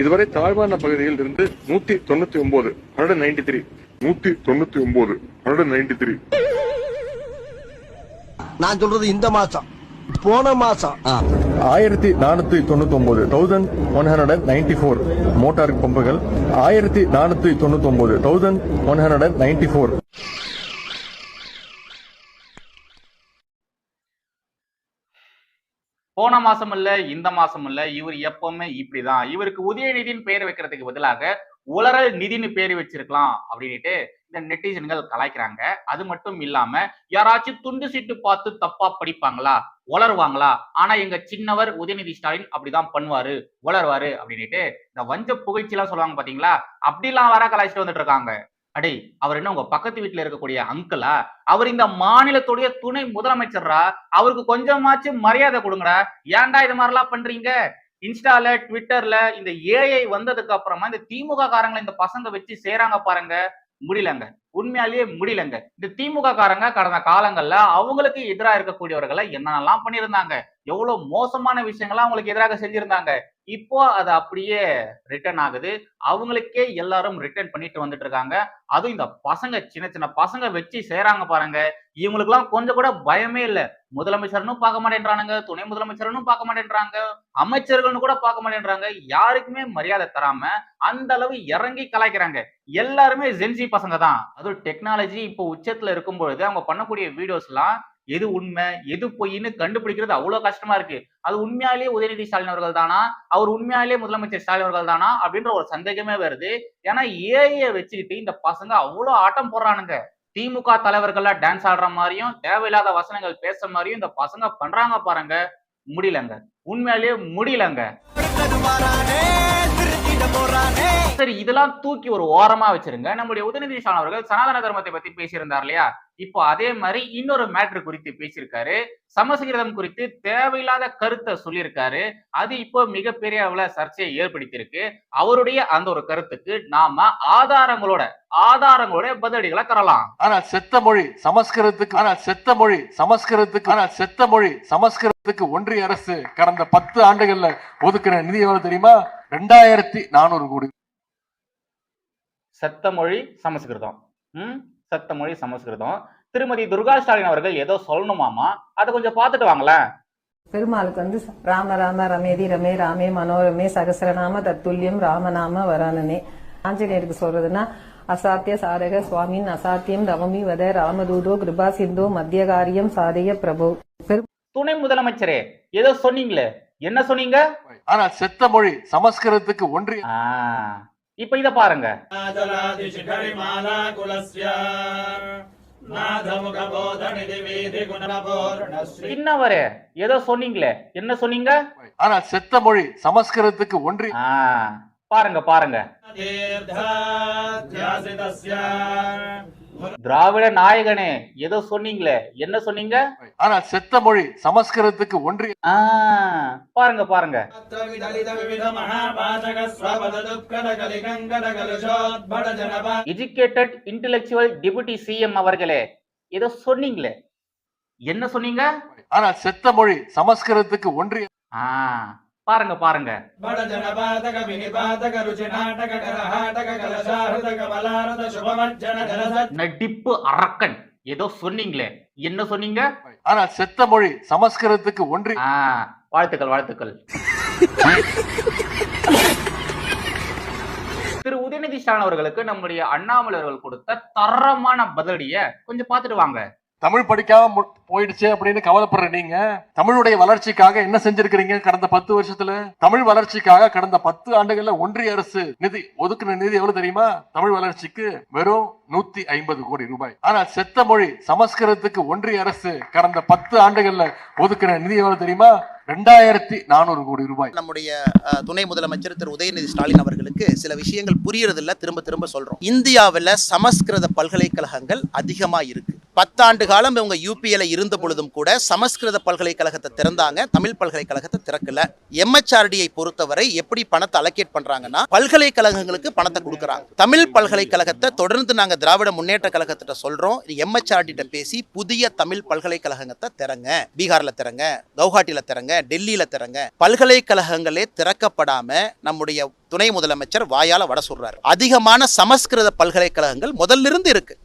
இதுவரை தாழ்வான பகுதியில் இருந்து நூத்தி தொண்ணூத்தி ஒன்பது ஹண்ட்ரட் நைன்டி த்ரீ நூத்தி தொண்ணூத்தி ஒன்பது ஹண்ட்ரட் நைன்டி த்ரீ நான் சொல்றது இந்த மாசம். போன மாசம். ஆயிரத்தி நானூத்தி தொண்ணூத்தி ஒன்பது thousand one hundred and ninety four motor பம்புகள். ஆயிரத்தி நானூத்தி தொண்ணூத்தி ஒன்பது thousand one hundred and ninety four போன மாசம் இல்ல இந்த மாசம் இல்ல இவர் எப்பவுமே இப்படிதான். இவருக்கு உதயநிதினு பெயர் வைக்கிறதுக்கு பதிலாக உலரல் நிதின்னு பேர் வச்சிருக்கலாம் அப்படின்ட்டு இந்த நெட்டிசன்கள் கலாய்க்கிறாங்க. அது மட்டும் இல்லாம யாராச்சும் துண்டு சீட்டு பார்த்து தப்பா படிப்பாங்களா? உளருவாங்களா ஆனா எங்க சின்னவர் உதயநிதி ஸ்டாலின் அப்படிதான் பண்ணுவாரு. உளருவாரு அப்படின்ட்டு இந்த வஞ்ச புகழ்ச்சி எல்லாம் சொல்லுவாங்க பாத்தீங்களா? அப்படிலாம் வர கலாய்ச்சிட்டு வந்துட்டு இருக்காங்க. அடே அவர் என்ன உங்க பக்கத்து வீட்டுல இருக்கக்கூடிய அங்கிளா அவர் இந்த மாநிலத்துடைய துணை முதலமைச்சர்ரா? அவருக்கு கொஞ்சமாச்சும் மரியாதை கொடுங்கடா. ஏன்டா இது மாதிரிலாம் பண்றீங்க? இன்ஸ்டால ட்விட்டர்ல இந்த ஏஐ வந்ததுக்கு அப்புறமா இந்த திமுக காரங்களை இந்த பசங்க வச்சு செய்றாங்க பாருங்க. முடியலங்க. உண்மையாலேயே முடியலங்க. இந்த திமுக காரங்க கடந்த காலங்கள்ல அவங்களுக்கு எதிராக இருக்கக்கூடியவர்களை என்னென்னலாம் பண்ணியிருந்தாங்க? எவ்வளவு மோசமான விஷயங்கள்லாம் அவங்களுக்கு எதிராக செஞ்சிருந்தாங்க? இப்போ அது அப்படியே ரிட்டர்ன் ஆகுது. அவங்களுக்கே எல்லாரும் ரிட்டர்ன் பண்ணிட்டு வந்துட்டு இருக்காங்க. அதுவும் இந்த பசங்க சின்ன சின்ன பசங்க வச்சு செய்யறாங்க பாருங்க. இவங்களுக்குலாம் கொஞ்சம் கூட பயமே இல்லை. முதலமைச்சர்னும் பார்க்க மாட்டேன்றானுங்க. துணை முதலமைச்சர்னும் பார்க்க மாட்டேன்றாங்க. அமைச்சர்கள்னு கூட பார்க்க மாட்டேன்றாங்க. யாருக்குமே மரியாதை தராம அந்த அளவு இறங்கி கலாய்க்கிறாங்க. எல்லாருமே ஜென்சி பசங்க தான். அதுவும் டெக்னாலஜி இப்போ உச்சத்துல இருக்கும் பொழுது அவங்க பண்ணக்கூடிய வீடியோஸ்லாம் எது உண்மை எது பொய்ன்னு கண்டுபிடிக்கிறது அவ்வளவு கஷ்டமா இருக்கு. அது உண்மையாலேயே உதயநிதி ஸ்டாலின் அவர்கள் தானா? அவர் உண்மையாலே முதலமைச்சர் ஸ்டாலின் அவர்கள் தானா? அப்படின்ற ஒரு சந்தேகமே வருது. ஏன்னா ஏஐய வச்சுக்கிட்டு இந்த பசங்க அவ்வளவு ஆட்டம் போடுறானுங்க. திமுக தலைவர்கள்லாம் டான்ஸ் ஆடுற மாதிரியும் தேவையில்லாத வசனங்கள் பேசுற மாதிரியும் இந்த பசங்க பண்றாங்க பாருங்க. முடியலங்க. உண்மையாலேயே முடியலங்க. சரி இதெல்லாம் தூக்கி ஒரு ஓரமா வச்சிருங்க. நம்முடைய உதயநிதி ஸ்டாலின் அவர்கள் சனாதன தர்மத்தை பத்தி பேசியிருந்தார் இல்லையா? இப்போ அதே மாதிரி இன்னொரு மேட்ரு குறித்து பேசியிருக்காரு. சமஸ்கிருதம் குறித்து தேவையில்லாத கருத்தை சொல்லியிருக்காரு. அது இப்போ மிகப்பெரிய அளவுல சர்ச்சையை ஏற்படுத்தியிருக்கு. அவருடைய அந்த ஒரு கருத்துக்கு நாம ஆதாரங்களோட ஆதாரங்களோட பதிலடிகளை தரலாம். ஆனால் செத்த மொழி சமஸ்கிருதத்துக்கு ஆனால் செத்த மொழி சமஸ்கிருதத்துக்கு ஆனால் செத்த மொழி சமஸ்கிருதத்துக்கு ஒன்றிய அரசு கடந்த பத்து ஆண்டுகள்ல ஒதுக்குற நிதி எவ்வளவு தெரியுமா? ரெண்டாயிரத்தி நானூறு கோடி. சத்த மொழி சமஸ்கிருதம். ம்? சத்த மொழி சமஸ்கிருதம். திருமதி துர்கா ஸ்டாலின் அவர்கள் ஏதோ சொல்லணுமாமா? அதை கொஞ்சம் பார்த்துட்டு வாங்களேன். பெருமாளுக்கு வந்து ராம ராம ரமேதி ரமே ராமே மனோரமே சகசரநாம தத்துல்யம் ராமநாம வரானனே. ஆஞ்சநேயருக்கு சொல்றதுன்னா அசாத்திய சாதக சுவாமின் அசாத்தியம் தவமி வத ராமதூதோ கிருபா சிந்தோ மத்திய காரியம் சாதய பிரபு. பெரு துணை முதலமைச்சரே ஏதோ சொன்னீங்களே? என்ன சொன்னீங்க? ஆனால் செத்த மொழி சமஸ்கிருதத்துக்கு ஒன்றிய ஆ, இப்ப இத பாருங்க. சின்னவரே ஏதோ சொன்னீங்களே. என்ன சொன்னீங்க? ஆனால் செத்த மொழி சமஸ்கிருதத்துக்கு ஒன்றிய ஆ, பாருங்க பாருங்க. திராவிட நாயகனே ஏதோ சொன்னீங்களே. என்ன சொன்னீங்க? ஆனால் செத்த மொழி சமஸ்கிருதத்துக்கு ஒன்றிய ஆ, பாருங்க பாருங்க. எஜுகேட்டட் இன்டெலெக்சுவல் டெபுட்டி சிஎம் அவர்களே ஏதோ சொன்னீங்களே. என்ன சொன்னீங்க? ஆனால் செத்த மொழி சமஸ்கிருதத்துக்கு ஒன்றிய ஆ. பாருங்க பாருங்க. நடிப்பு அரக்கன். ஏதோ சொன்னீங்களே. என்ன சொன்னீங்க? ஆனால் செத்த மொழி சமஸ்கிருதத்துக்கு ஒன்றிய ஆ வாழ்த்துக்கள் வாழ்த்துக்கள். திரு உதயநிதி ஸ்டாலின் அவர்களுக்கு நம்முடைய அண்ணாமலை அவர்கள் கொடுத்த தரமான பதிலடிய கொஞ்சம் பார்த்துட்டு வாங்க. தமிழ் படிக்காம போயிடுச்சு அப்படின்னு கவலைப்படுற நீங்க? தமிழுடைய வளர்ச்சிக்காக என்ன செஞ்சிருக்கிறீங்க கடந்த பத்து வருஷத்துல? தமிழ் வளர்ச்சிக்காக கடந்த பத்து ஆண்டுகள்ல ஒன்றிய அரசு நிதி ஒதுக்குன நிதி எவ்வளவு தெரியுமா? தமிழ் வளர்ச்சிக்கு வெறும் நூத்தி ஐம்பது கோடி ரூபாய். ஆனால் செத்த மொழி சமஸ்கிருதத்துக்கு ஒன்றிய அரசு கடந்த பத்து ஆண்டுகள்ல ஒதுக்குன நிதி எவ்வளவு தெரியுமா? ரெண்டாயிரத்தி நானூறு கோடி ரூபாய். நம்முடைய துணை முதலமைச்சர் திரு. உதயநிதி ஸ்டாலின் அவர்களுக்கு சில விஷயங்கள் புரியறதில்ல திரும்ப திரும்ப சொல்றோம். இந்தியாவில் சமஸ்கிருத பல்கலைக்கழகங்கள் அதிகமா இருக்கு. பத்தாண்டு காலம் இவங்க யூபிஎல இருந்த பொழுதும் கூட சமஸ்கிருத பல்கலைக்கழகத்தை திறந்தாங்க. தமிழ் பல்கலைக்கழகத்தை திறக்கல. எம்எச்ஆர்டியை பொறுத்தவரை எப்படி பணத்தை அலோகேட் பண்றாங்கன்னா பல்கலைக்கழகங்களுக்கு பணத்தை கொடுக்குறாங்க. தமிழ் பல்கலைக்கழகத்தை தொடர்ந்து நாங்கள் திராவிட முன்னேற்ற கழகத்திட்ட சொல்றோம். எம்எச்ஆர்டிட்ட பேசி புதிய தமிழ் பல்கலைக்கழகத்தை திறங்க. பீகார்ல திறங்க கவுஹாட்டியில் திறங்க டெல்லியில திறங்க. பல்கலைக்கழகங்களே திறக்கப்படாம நம்முடைய துணை முதலமைச்சர் வாயால வட சொல்றாரு. அதிகமான சமஸ்கிருத பல்கலைக்கழகங்கள் முதல்ல இருந்து இருக்கு.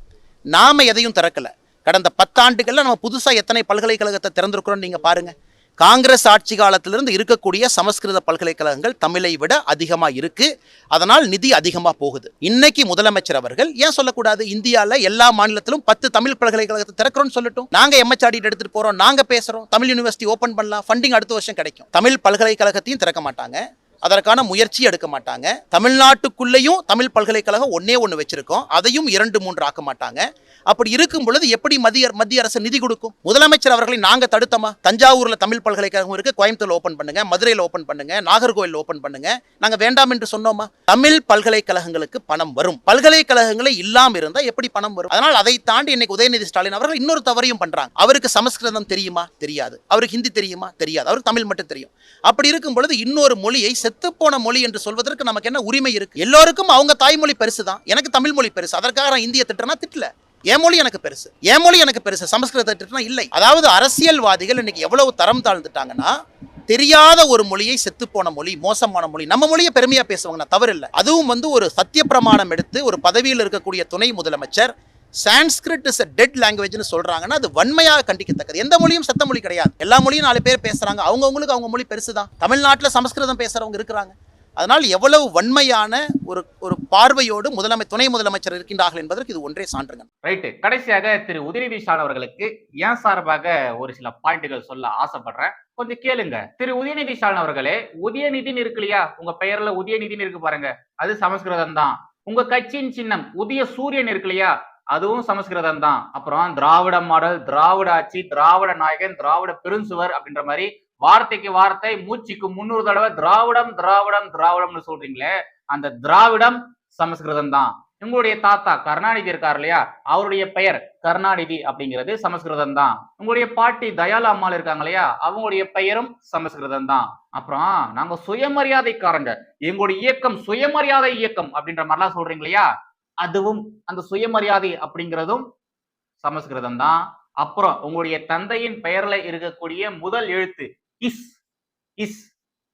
நாம் எதையும் திறக்கல. கடந்த பத்தாண்டுகளில் நம்ம புதுசாக எத்தனை பல்கலைக்கழகத்தை திறந்திருக்கிறோம் நீங்கள் பாருங்கள் காங்கிரஸ் ஆட்சி காலத்திலிருந்து இருக்கக்கூடிய சமஸ்கிருத பல்கலைக்கழகங்கள் தமிழை விட அதிகமாக இருக்குது அதனால் நிதி அதிகமாக போகுது. இன்னைக்கு முதலமைச்சர் அவர்கள் ஏன் சொல்லக்கூடாது? இந்தியாவில் எல்லா மாநிலத்திலும் பத்து தமிழ் பல்கலைக்கழகத்தை திறக்கிறோம்னு சொல்லட்டும். நாங்கள் எம்எச்ஆடி எடுத்துகிட்டு போகிறோம் நாங்கள் பேசுகிறோம் தமிழ் யூனிவர்சிட்டி ஓப்பன் பண்ணலாம். ஃபண்டிங் அடுத்த வருஷம் கிடைக்கும். தமிழ் பல்கலைக்கழகத்தையும் திறக்க மாட்டாங்க. அதற்கான முயற்சி எடுக்க மாட்டாங்க. தமிழ்நாட்டுக்குள்ளேயும் தமிழ் பல்கலைக்கழகம் ஒன்னே ஒன்று வச்சிருக்கோம். அதையும் இரண்டு மூன்று ஆக்க மாட்டாங்க. அப்படி இருக்கும் பொழுது எப்படி மத்திய மத்திய அரசு நிதி கொடுக்கும்? முதலமைச்சர் அவர்களை நாங்க தடுத்தோமா? தஞ்சாவூரில் தமிழ் பல்கலைக்கழகம் இருக்கு. கோயம்புத்தூர் ஓபன் பண்ணுங்க. மதுரையில் ஓபன் பண்ணுங்க. நாகர்கோவில் ஓபன் பண்ணுங்க. நாங்கள் வேண்டாம் என்று சொன்னோமா? தமிழ் பல்கலைக்கழகங்களுக்கு பணம் வரும். பல்கலைக்கழகங்களே இல்லாமல் இருந்தால் எப்படி பணம் வரும்? அதனால் அதை தாண்டி இன்னைக்கு உதயநிதி ஸ்டாலின் அவர்கள் இன்னொரு தவறையும் பண்றாங்க. அவருக்கு சமஸ்கிருதம் தெரியுமா? தெரியாது. அவருக்கு ஹிந்தி தெரியுமா? தெரியாது. அவருக்கு தமிழ் மட்டும் தெரியும். அப்படி இருக்கும் பொழுது இன்னொரு மொழியை செத்துப்போன மொழி என்று சொல்வதற்கு நமக்கு என்ன உரிமை இருக்கு? எல்லோருக்கும் அவங்க தாய்மொழி பெருசு தான் எனக்கு தமிழ் மொழி பெருசு. அதற்காக நான் இந்திய திட்டனா திட்டல. என் மொழி எனக்கு பெருசு. என் மொழி எனக்கு பெருசு. சமஸ்கிருத திட்டம்னா இல்லை. அதாவது அரசியல்வாதிகள் இன்னைக்கு எவ்வளவு தரம் தாழ்ந்துட்டாங்கன்னா தெரியாத ஒரு மொழியை செத்துப்போன மொழி மோசமான மொழி நம்ம மொழியை பெருமையா பேசுவாங்க நான் தவறு இல்லை அதுவும் வந்து ஒரு சத்திய பிரமாணம் எடுத்து ஒரு பதவியில் இருக்கக்கூடிய துணை முதலமைச்சர் சான்ஸ்கிரிட் இஸ் டெட் லாங்குவேஜ்னு சொல்றாங்கன்னா அது வன்மையாக கண்டிக்கத்தக்கது. எந்த மொழியும் செத்த மொழி கிடையாது. எல்லா மொழியும் நாலு பேர் பேசுறாங்க. அவங்கவுங்களுக்கு அவங்க மொழி பெருசு தான் தமிழ்நாட்டில் சமஸ்கிருதம் பேசுறவங்க இருக்கிறாங்க. அதனால் எவ்வளவு வன்மையான ஒரு ஒரு பார்வையோடு முதலமை துணை முதலமைச்சர் இருக்கின்றார்கள் என்பதற்கு இது ஒன்றே சான்றுங்க. ரைட்டு கடைசியாக திரு உதயநிதி ஸ்டாலின் அவர்களுக்கு ஏன் சார்பாக ஒரு சில பாயிண்ட்கள் சொல்ல ஆசைப்படுறேன். கொஞ்சம் கேளுங்க. திரு உதயநிதி ஸ்டாலின் அவர்களே உதயநிதின்னு இருக்கு இல்லையா உங்க பெயர்ல உதயநிதின்னு இருக்கு பாருங்க. அது சமஸ்கிருதம் தான் உங்க கட்சியின் சின்னம் உதய சூரியன் இருக்கு இல்லையா அதுவும் சமஸ்கிருதம் தான். அப்புறம் திராவிட மாடல் திராவிட ஆட்சி திராவிட நாயகன் திராவிட பெருஞ்சுவர் அப்படின்ற மாதிரி வார்த்தைக்கு வார்த்தை மூச்சுக்கு முன்னூறு தடவை திராவிடம் திராவிடம் திராவிடம்னு சொல்றீங்களே அந்த திராவிடம் சமஸ்கிருதம் தான். உங்களுடைய தாத்தா கருணாநிதி இருக்கார் இல்லையா? அவருடைய பெயர் கருணாநிதி அப்படிங்கிறது சமஸ்கிருதம் தான். உங்களுடைய பாட்டி தயாலா அம்மாள் இருக்காங்க இல்லையா? அவங்களுடைய பெயரும் சமஸ்கிருதம் தான். அப்புறம் நாங்க சுயமரியாதைக்காரங்க. எங்களுடைய இயக்கம் சுயமரியாதை இயக்கம் அப்படின்ற மாதிரிலாம் சொல்றீங்க இல்லையா? அதுவும் அந்த சுயமரியாதை அப்படிங்கிறதும் சமஸ்கிருதம் தான் அப்புறம் உங்களுடைய தந்தையின் பெயர்ல இருக்கக்கூடிய முதல் எழுத்து இஸ் இஸ்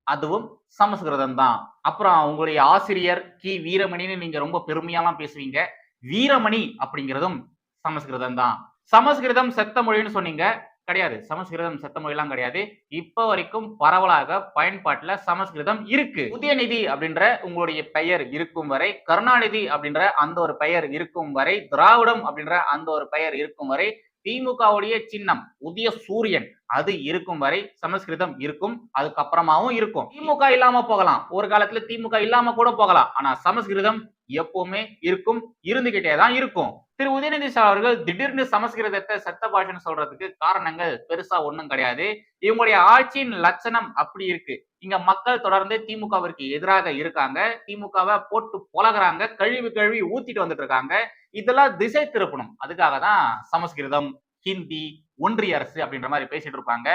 அதுவும் சமஸ்கிருதம் தான் அப்புறம் உங்களுடைய ஆசிரியர் கி. வீரமணின்னு நீங்க ரொம்ப பெருமையாலாம் பேசுவீங்க. வீரமணி அப்படிங்கிறதும் சமஸ்கிருதம் தான் சமஸ்கிருதம் செத்த மொழின்னு சொன்னீங்க. கிடையாது. சமஸ்கிருதம் செத்த மொழிலாம் கிடையாது. இப்போ வரைக்கும் பரவலாக பயன்பாட்டில் சமஸ்கிருதம் இருக்கு. உதயநிதி அப்படின்ற உங்களுடைய பெயர் இருக்கும் வரை கருணாநிதி அப்படின்ற அந்த ஒரு பெயர் இருக்கும் வரை திராவிடம் அப்படின்ற அந்த ஒரு பெயர் இருக்கும் வரை திமுகவுடைய சின்னம் உதய சூரியன் அது இருக்கும் வரை சமஸ்கிருதம் இருக்கும் அதுக்கப்புறமாவும் இருக்கும். திமுக இல்லாம போகலாம். ஒரு காலத்துல திமுக இல்லாம கூட போகலாம். ஆனா சமஸ்கிருதம் எப்பவுமே இருக்கும் இருந்துகிட்டே தான் இருக்கும். திரு உதயநிதி சார் அவர்கள் திடீர்னு சமஸ்கிருதத்தை சத்த பாஷன்னு சொல்றதுக்கு காரணங்கள் பெருசா ஒண்ணும் கிடையாது. இவங்களுடைய ஆட்சியின் லட்சணம் அப்படி இருக்கு. இங்க மக்கள் தொடர்ந்து திமுகவிற்கு எதிராக இருக்காங்க. திமுகவை போட்டு பொலகிறாங்க. கழுவி கழுவி ஊத்திட்டு வந்துட்டு இருக்காங்க. இதெல்லாம் திசை திருப்பணும். அதுக்காக தான் சமஸ்கிருதம் ஹிந்தி ஒன்றிய அரசு அப்படின்ற மாதிரி பேசிட்டு இருப்பாங்க.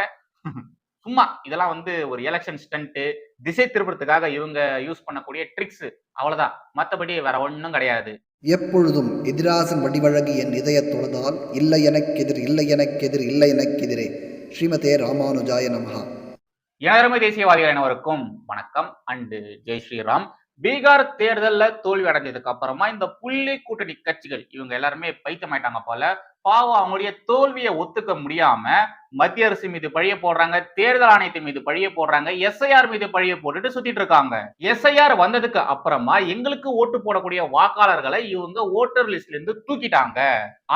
சும்மா இதெல்லாம் வந்து ஒரு எலெக்ஷன் ஸ்டண்ட் திசை திருப்பறதுக்காக இவங்க யூஸ் பண்ணக்கூடிய ட்ரிக்ஸ் அவ்வளவுதான். மத்தபடி வேற ஒண்ணும் கிடையாது. எப்பொழுதும் எதிராசன் வடிவழகு என் இதயத் தொழுதால் இல்லை எனக்கெதிர் இல்லை எனக்கெதிர் இல்லை எனக்கெதிரே. ஸ்ரீமதே ராமானுஜாய நமஹா. எனதருமை தேசியவாதிகள் அனைவருக்கும் வணக்கம். அண்டு ஜெய் ஸ்ரீராம். பீகார் தேர்தல்ல தோல்வி அடைஞ்சதுக்கு அப்புறமா இந்த புள்ளி கூட்டணி கட்சிகள் இவங்க எல்லாருமே பைத்தமாயிட்டாங்க போல. பாவம் அவங்களுடைய தோல்வியை ஒத்துக்க முடியாம மத்திய அரசு மீது பழிய போடுறாங்க தேர்தல் ஆணையத்தின் மீது பழிய போடுறாங்க எஸ்ஐஆர் மீது பழிய போட்டுட்டு சுத்திட்டு இருக்காங்க. எஸ்ஐஆர் வந்ததுக்கு அப்புறமா எங்களுக்கு ஓட்டு போடக்கூடிய வாக்காளர்களை இவங்க ஓட்டர் லிஸ்ட்ல இருந்து தூக்கிட்டாங்க.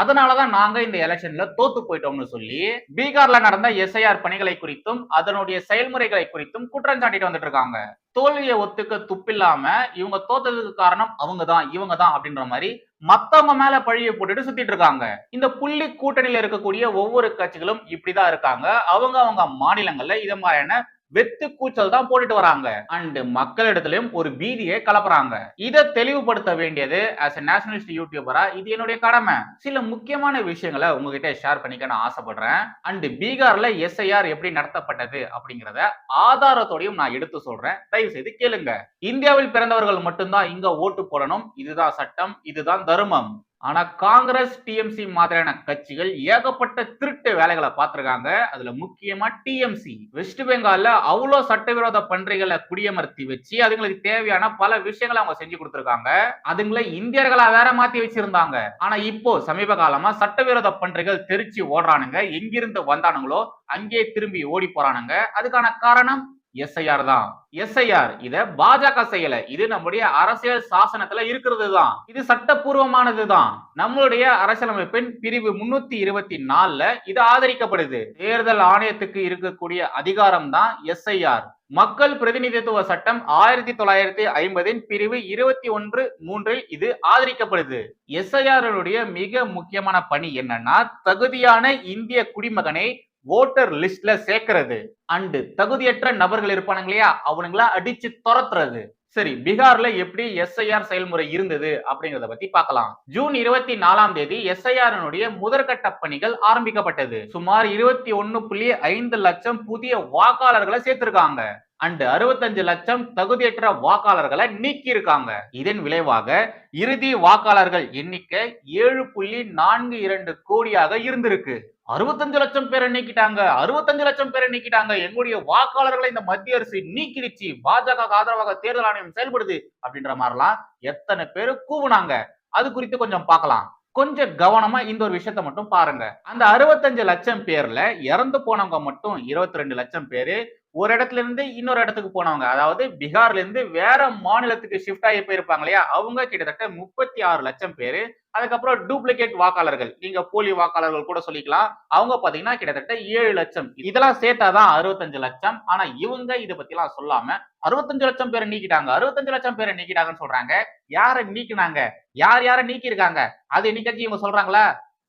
அதனாலதான் நாங்க இந்த எலெக்ஷன்ல தோத்து போயிட்டோம்னு சொல்லி பீகார்ல நடந்த எஸ்ஐஆர் பணிகளை குறித்தும் அதனுடைய செயல்முறைகளை குறித்தும் குற்றம் சாட்டிட்டு வந்துட்டு இருக்காங்க. தோல்வியை ஒத்துக்க துப்பில்லாம இவங்க தோத்ததுக்கு காரணம் அவங்க தான் இவங்க தான் அப்படின்ற மாதிரி மத்தவங்க மேல பழிய போட்டுட்டு சுத்திட்டு இருக்காங்க. இந்த புள்ளி கூட்டணியில இருக்கக்கூடிய ஒவ்வொரு கட்சிகளும் இப்படிதான் இருக்காங்க. அவங்க அவங்க மாநிலங்கள்ல இத மாதிரியான வெத்து கூச்சல் தான் போட்டுட்டு வராங்க. அண்ட் மக்களிடத்திலும் ஒரு பீதியை கலப்புறாங்க. இதை தெளிவுபடுத்த வேண்டியது ஆஸ் எ நேஷனலிஸ்ட் யூடியூபரா இது என்னுடைய கடமை. சில முக்கியமான விஷயங்களை உங்ககிட்ட ஷேர் பண்ணிக்க நான் ஆசைப்படுறேன். அண்ட் பீகார்ல எஸ்ஐஆர் எப்படி நடத்தப்பட்டது அப்படிங்கிறத ஆதாரத்தோடையும் நான் எடுத்து சொல்றேன். தயவு செய்து கேளுங்க. இந்தியாவில் பிறந்தவர்கள் மட்டும்தான் இங்க ஓட்டு போடணும். இதுதான் சட்டம் இதுதான் தர்மம். ஆனா காங்கிரஸ் டிஎம்சி மாதிரியான கட்சிகள் ஏகப்பட்ட திருட்டு வேலைகளை பார்த்திருக்காங்க. அதுல முக்கியமா டிஎம்சி வெஸ்ட் பெங்கால்ல அவ்வளோ சட்டவிரோத பன்றிகளை குடியமர்த்தி வச்சு அதுங்களுக்கு தேவையான பல விஷயங்களை அவங்க செஞ்சு கொடுத்துருக்காங்க. அதுங்களை இந்தியர்களா வேற மாத்தி வச்சிருந்தாங்க. ஆனா இப்போ சமீப காலமா சட்டவிரோத பன்றிகள் தெரிச்சு ஓடுறானுங்க. எங்கிருந்து வந்தானுங்களோ அங்கே திரும்பி ஓடி போறானுங்க. அதுக்கான காரணம் எஸ்ஐஆர் தான். எஸ்ஐஆர் இத பாஜக செய்யல. இது நம்முடைய அரசியல் சாசனத்துல இருக்கிறது தான் இது சட்டப்பூர்வமானது தான். நம்மளுடைய அரசியலமைப்பின் பிரிவு முன்னூத்தி இருபத்தி நாலுல இது ஆதரிக்கப்படுது. தேர்தல் ஆணையத்துக்கு இருக்கக்கூடிய அதிகாரம் தான் எஸ்ஐஆர் மக்கள் பிரதிநிதித்துவ சட்டம் ஆயிரத்தி தொள்ளாயிரத்தி ஐம்பதின் பிரிவு இருபத்தி ஒன்று மூன்றில் இது ஆதரிக்கப்படுது. எஸ்ஐஆருடைய மிக முக்கியமான பணி என்னன்னா தகுதியான இந்திய குடிமகனை ஓட்டர் லிஸ்ட்ல சேர்க்கறது. அண்டு தகுதியற்ற நபர்கள் இருப்பானுங்க இல்லையா? அவனுங்களா அடிச்சு துரத்துறது. சரி பீகார்ல எப்படி எஸ்ஐஆர் செயல்முறை இருந்தது அப்படிங்கறத பத்தி பார்க்கலாம். ஜூன் இருபத்தி நாலாம் தேதி எஸ்ஐஆரினுடைய முதற்கட்ட பணிகள் ஆரம்பிக்கப்பட்டது. சுமார் இருபத்தி ஒன்னு புள்ளி ஐந்து லட்சம் புதிய வாக்காளர்களை சேர்த்திருக்காங்க. அண்டு அறுபத்தஞ்சு லட்சம் தகுதியற்ற வாக்காளர்களை நீக்கி இருக்காங்க இதன் விளைவாக இறுதி வாக்காளர்கள் எண்ணிக்கை ஏழு புள்ளி நான்கு இரண்டு கோடியாக இருந்திருக்கு. அறுபத்தஞ்சு லட்சம் பேரை நீக்கிட்டாங்க. அறுபத்தஞ்சு லட்சம் பேரை நீக்கிட்டாங்க. எங்களுடைய வாக்காளர்களை இந்த மத்திய அரசு நீக்கிடுச்சு. பாஜக ஆதரவாக தேர்தல் ஆணையம் செயல்படுது அப்படின்ற மாதிரிலாம் எத்தனை பேர் கூவுனாங்க. அது குறித்து கொஞ்சம் பார்க்கலாம். கொஞ்சம் கவனமா இந்த ஒரு விஷயத்த மட்டும் பாருங்க. அந்த அறுபத்தஞ்சு லட்சம் பேர்ல இறந்து போனவங்க மட்டும் இருபத்தி ரெண்டு லட்சம் பேரு ஒரு இடத்துல இருந்து இன்னொரு இடத்துக்கு போனவங்க. அதாவது பீகார்ல இருந்து வேற மாநிலத்துக்கு ஷிஃப்ட் ஆகி போயிருப்பாங்க இல்லையா? அவங்க கிட்டத்தட்ட முப்பத்தி ஆறு லட்சம் பேரு. அதுக்கப்புறம் டூப்ளிகேட் வாக்காளர்கள். நீங்க போலி வாக்காளர்கள் கூட சொல்லிக்கலாம். அவங்க பாத்தீங்கன்னா கிட்டத்தட்ட ஏழு லட்சம். இதெல்லாம் சேர்த்தாதான் அறுபத்தஞ்சு லட்சம். ஆனா இவங்க இதை பத்தி எல்லாம் சொல்லாம அறுபத்தஞ்சு லட்சம் பேரை நீக்கிட்டாங்க. அறுபத்தஞ்சு லட்சம் பேரை நீக்கிட்டாங்கன்னு சொல்றாங்க. யாரை நீக்கினாங்க? யார் யாரை நீக்கி இருக்காங்க அது என்னைக்காச்சும் இவங்க சொல்றாங்களா?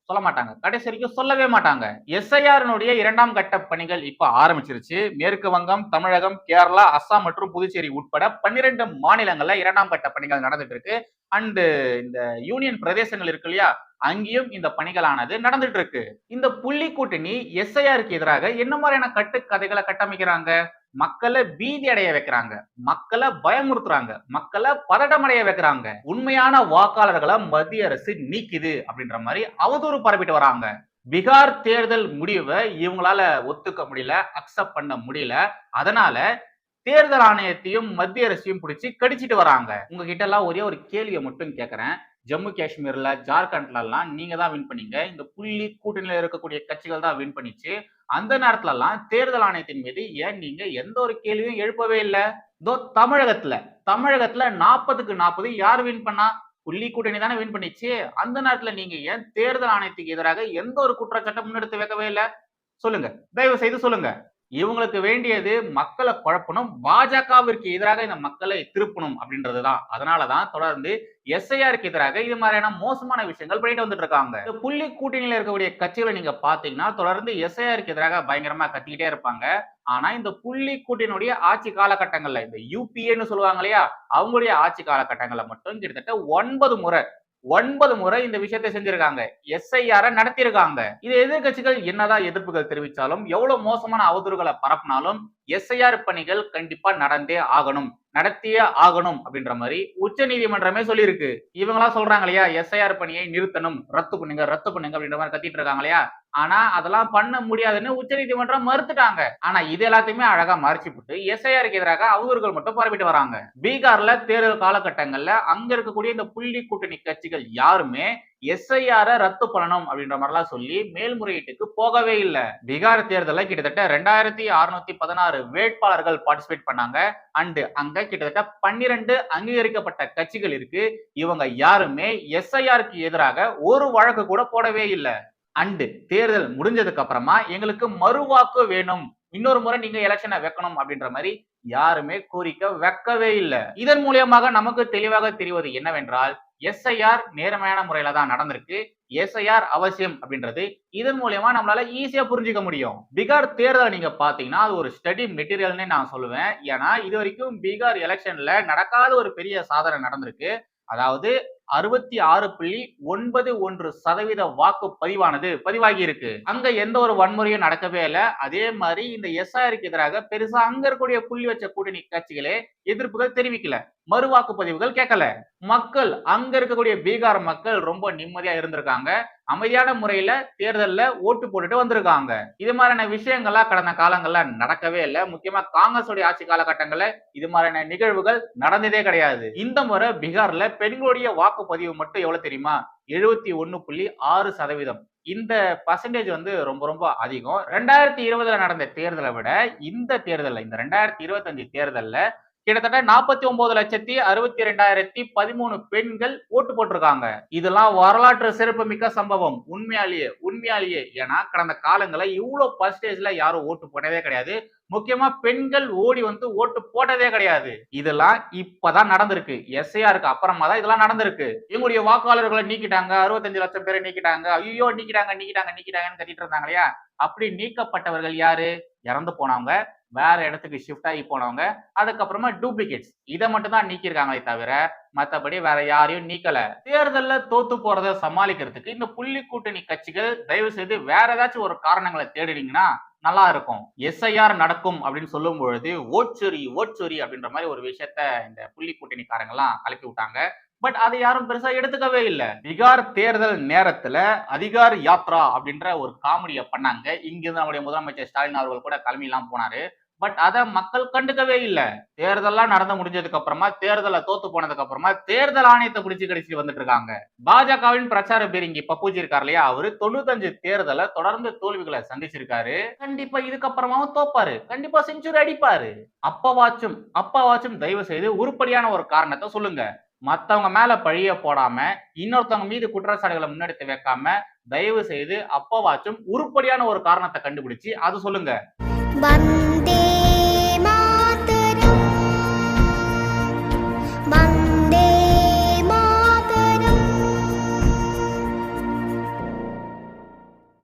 சொல்ல மாட்டாங்க. கடைசி வரைக்கும் சொல்லவே மாட்டாங்க. எஸ்ஐஆரினுடைய இரண்டாம் கட்ட பணிகள் இப்ப ஆரம்பிச்சிருச்சு. மேற்கு வங்கம் தமிழகம் கேரளா அஸ்ஸாம் மற்றும் புதுச்சேரி உட்பட பன்னிரெண்டு மாநிலங்கள்ல இரண்டாம் கட்ட பணிகள் நடந்துட்டு இருக்கு அண்டு இந்த யூனியன் பிரதேசங்கள் இருக்கு இல்லையா அங்கேயும் இந்த பணிகளானது நடந்துட்டு இருக்கு இந்த புள்ளி கூட்டணி எஸ்ஐஆருக்கு எதிராக என்ன மாதிரியான கட்டுக்கதைகளை கட்டமைக்கிறாங்க? மக்களை பீதி அடைய வைக்கிறாங்க. மக்களை பயமுறுத்துறாங்க. மக்களை பதட்டமடைய வைக்கிறாங்க. உண்மையான வாக்காளர்களை மத்திய அரசு நீக்குது அப்படின்ற மாதிரி அவதூறு பரப்பிட்டு வராங்க. பீகார் தேர்தல் முடிவை இவங்களால ஒத்துக்க முடியல அக்செப்ட் பண்ண முடியல. அதனால தேர்தல் ஆணையத்தையும் மத்திய அரசையும் பிடிச்சி கடிச்சிட்டு வராங்க. உங்ககிட்ட எல்லாம் ஒரே ஒரு கேள்வியை மட்டும் கேட்கறேன் ஜம்மு காஷ்மீர்ல ஜார்க்கண்ட்ல எல்லாம் நீங்க தான் வின் பண்ணீங்க. இந்த புள்ளி கூட்டணியில இருக்கக்கூடிய கட்சிகள் தான் வின் பண்ணிச்சு. அந்த நேரத்துல எல்லாம் தேர்தல் ஆணையத்தின் மீது ஏன் நீங்க எந்த ஒரு கேள்வியும் எழுப்பவே இல்லை? இதோ தமிழகத்துல தமிழகத்துல நாற்பதுக்கு நாற்பது யார் வின் பண்ணா? புள்ளி கூட்டணி தானே வின் பண்ணிச்சு. அந்த நேரத்துல நீங்க ஏன் தேர்தல் ஆணையத்துக்கு எதிராக எந்த ஒரு குற்றச்சாட்டம் முன்னெடுத்து வைக்கவே இல்லை? சொல்லுங்க. தயவு செய்து சொல்லுங்க. இவங்களுக்கு வேண்டியது மக்களை குழப்பணும். பாஜகவிற்கு எதிராக இந்த மக்களை திருப்பணும் அப்படின்றதுதான். அதனாலதான் தொடர்ந்து எஸ்ஐஆருக்கு எதிராக இது மாதிரியான மோசமான விஷயங்கள் பண்ணிட்டு வந்துட்டு இருக்காங்க புள்ளி கூட்டணியில இருக்கக்கூடிய கட்சிகளை நீங்க பாத்தீங்கன்னா தொடர்ந்து எஸ்ஐஆருக்கு எதிராக பயங்கரமா கத்திக்கிட்டே இருப்பாங்க. ஆனா இந்த புள்ளி கூட்டினுடைய ஆட்சி காலகட்டங்கள்ல இந்த யூபிஏன்னு சொல்லுவாங்க இல்லையா? அவங்களுடைய ஆட்சி காலகட்டங்கள்ல மட்டும் கிட்டத்தட்ட ஒன்பது முறை ஒன்பது முறை இந்த விஷயத்தை செஞ்சிருக்காங்க. எஸ்ஐஆர நடத்தியிருக்காங்க இது எதிர்கட்சிகள் என்னதான் எதிர்ப்புகள் தெரிவித்தாலும் எவ்வளவு மோசமான அவதூறுகளை பரப்பினாலும் எஸ்ஐஆர் பணிகள் கண்டிப்பா நடந்தே ஆகணும். நடத்தியே ஆகணும் அப்படின்ற மாதிரி உச்ச நீதிமன்றமே சொல்லியிருக்கு. இவங்களா சொல்றாங்க இல்லையா? எஸ்ஐஆர் பணியை நிறுத்தணும். ரத்து பண்ணுங்க ரத்து பண்ணுங்க அப்படின்ற மாதிரி கத்திட்டு இருக்காங்க இல்லையா? ஆனா அதெல்லாம் பண்ண முடியாதுன்னு உச்ச நீதிமன்றம் மறுத்துட்டாங்க. ஆனா இது எல்லாத்தையுமே அழகா மறைச்சு போட்டு எஸ்ஐஆருக்கு எதிராக அவதூறுகள் மட்டும் பரப்பிட்டு வராங்க. பீகார்ல தேர்தல் காலகட்டங்கள்ல அங்க இருக்கக்கூடிய இந்த புள்ளி கூட்டணி கட்சிகள் யாருமே எஸ்ஐஆர ரத்து பண்ணணும் அப்படின்ற மாதிரிலாம் சொல்லி மேல்முறையீட்டுக்கு போகவே இல்லை. பீகார் தேர்தலில் கிட்டத்தட்ட ரெண்டாயிரத்தி அறுநூத்தி பதினாறு வேட்பாளர்கள் பார்ட்டிசிபேட் பண்ணாங்க. அண்டு அங்க கிட்டத்தட்ட பன்னிரண்டு அங்கீகரிக்கப்பட்ட கட்சிகள் இருக்கு. இவங்க யாருமே எஸ்ஐஆருக்கு எதிராக ஒரு வழக்கு கூட போடவே இல்லை. அண்டு தேர்தல் முடிஞ்சதுக்கு அப்புறமா எங்களுக்கு மறுவாக்கு வேணும். இன்னொரு முறை நீங்க எலெக்ஷனை வைக்கணும் அப்படின்ற மாதிரி யாருமே கோரிக்கை வைக்கவே இல்லை. இதன் மூலியமாக நமக்கு தெளிவாக தெரிவது என்னவென்றால் எஸ்ஐஆர் நேர்மையான முறையில தான் நடந்திருக்கு. எஸ்ஐஆர் அவசியம் அப்படின்றது. இதன் மூலியமா நம்மளால ஈஸியா புரிஞ்சுக்க முடியும். பீகார் தேர்தல் நீங்க பாத்தீங்கன்னா அது ஒரு ஸ்டடி மெட்டீரியல்னே நான் சொல்லுவேன். ஏன்னா இது வரைக்கும் பீகார் எலெக்ஷன்ல நடக்காத ஒரு பெரிய சாதனை நடந்திருக்கு. அதாவது அறுபத்தி ஆறு புள்ளி ஒன்பது ஒன்று சதவீத வாக்கு பதிவானது. பதிவாகி இருக்கு. அங்க எந்த ஒரு வன்முறையும் நடக்கவே இல்லை. அதே மாதிரி இந்த எஸ்ஆருக்கு எதிராக பெருசா அங்க இருக்கக்கூடிய புள்ளி வச்ச கூட்டணி கட்சிகளே எதிர்ப்புகள் தெரிவிக்கல. மறு வாக்குப்பதிவுகள் கேட்கல. மக்கள் அங்க இருக்கக்கூடிய பீகார் மக்கள் ரொம்ப நிம்மதியா இருந்திருக்காங்க. அமைதியான முறையில தேர்தலில் ஓட்டு போட்டுட்டு வந்திருக்காங்க. இது மாதிரியான விஷயங்கள்லாம் கடந்த காலங்கள்ல நடக்கவே இல்லை. முக்கியமா காங்கிரஸ் உடைய ஆட்சி காலகட்டங்கள்ல இது மாதிரியான நிகழ்வுகள் நடந்ததே கிடையாது. இந்த முறை பீகார்ல பெண்களுடைய வாக்குப்பதிவு மட்டும் எவ்வளவு தெரியுமா? எழுபத்தி ஒன்னு புள்ளி ஆறு சதவீதம். இந்த பர்சன்டேஜ் வந்து ரொம்ப ரொம்ப அதிகம். ரெண்டாயிரத்தி இருபதுல நடந்த தேர்தலை விட இந்த தேர்தலில் இந்த ரெண்டாயிரத்தி இருபத்தஞ்சு தேர்தலில் கிட்டத்தட்ட நாற்பத்தி ஒன்பது லட்சத்தி அறுபத்தி ரெண்டாயிரத்தி பதிமூணு பெண்கள் ஓட்டு போட்டிருக்காங்க. இதெல்லாம் வரலாற்று சிறப்புமிக்க சம்பவம். உண்மையாலேயே உண்மையாலேயே. ஏன்னா கடந்த காலங்களில் இவ்வளோ பர்சன்டேஜ்ல யாரும் ஓட்டு போட்டதே கிடையாது. முக்கியமா பெண்கள் ஓடி வந்து ஓட்டு போட்டதே கிடையாது. இதெல்லாம் இப்பதான் நடந்திருக்கு. எஸ்ஐஆருக்கு அப்புறமா தான் இதெல்லாம் நடந்திருக்கு. இவங்களுடைய வாக்காளர்களை நீக்கிட்டாங்க. அறுபத்தஞ்சு லட்சம் பேரை நீக்கிட்டாங்க. ஐயோ நீக்கிட்டாங்க நீக்கிட்டாங்க நீக்கிட்டாங்கன்னு கட்டிட்டு இருந்தாங்க இல்லையா? அப்படி நீக்கப்பட்டவர்கள் யாரு? இறந்து போனவங்க. வேற இடத்துக்கு ஷிஃப்ட் ஆகி போனவங்க அதுக்கப்புறமா டூப்ளிகேட்ஸ் இதை மட்டும் தான் நீக்கியிருக்காங்களே தவிர மற்றபடி வேற யாரையும் நீக்கல. தேர்தலில் தோத்து போறத சமாளிக்கிறதுக்கு இந்த புள்ளி கூட்டணி கட்சிகள் தயவு செய்து வேற ஏதாச்சும் ஒரு காரணங்களை தேடினீங்கன்னா நல்லா இருக்கும். எஸ்ஐஆர் நடக்கும் அப்படின்னு சொல்லும் பொழுது ஓட்சொரி ஓட்சொரி அப்படின்ற மாதிரி ஒரு விஷயத்த இந்த புள்ளி கூட்டணிக்காரங்கெல்லாம் கலப்பி விட்டாங்க. பட் அதை யாரும் பெருசா எடுத்துக்கவே இல்லை. பீகார் தேர்தல் நேரத்துல அதிகார யாத்ரா அப்படின்ற ஒரு காமெடியை பண்ணாங்க. இங்கிருந்து நம்முடைய முதலமைச்சர் ஸ்டாலின் அவர்கள் கூட தலைமையெல்லாம் போனாரு. பட் அதை மக்கள் கண்டுக்கவே இல்லை. தேர்தல்லாம் நடந்து முடிஞ்சதுக்கு அப்புறமா தேர்தலை தோத்து போனதுக்கு அப்புறமா தேர்தல் ஆணையத்தை பிடிச்சி கடைசி வந்துட்டு இருக்காங்க. பாஜகவின் பிரச்சார பேரிங்கி பப்பூஜி இருக்கார் இல்லையா? அவரு தொண்ணூத்தஞ்சு தேர்தலை தொடர்ந்து தோல்விகளை சந்திச்சிருக்காரு. கண்டிப்பா இதுக்கப்புறமாவும் தோப்பாரு. கண்டிப்பா செஞ்சுரி அடிப்பாரு. அப்பவாச்சும் அப்பவாச்சும் தயவு செய்து உருப்படியான ஒரு காரணத்தை சொல்லுங்க. மற்றவங்க மேல பழிய போடாம இன்னொருத்தவங்க மீது குற்றச்சாட்டுகளை முன்னெடுத்து வைக்காம தயவு செய்து அப்பவாச்சும் உருப்படியான ஒரு காரணத்தை கண்டுபிடிச்சு அது சொல்லுங்க.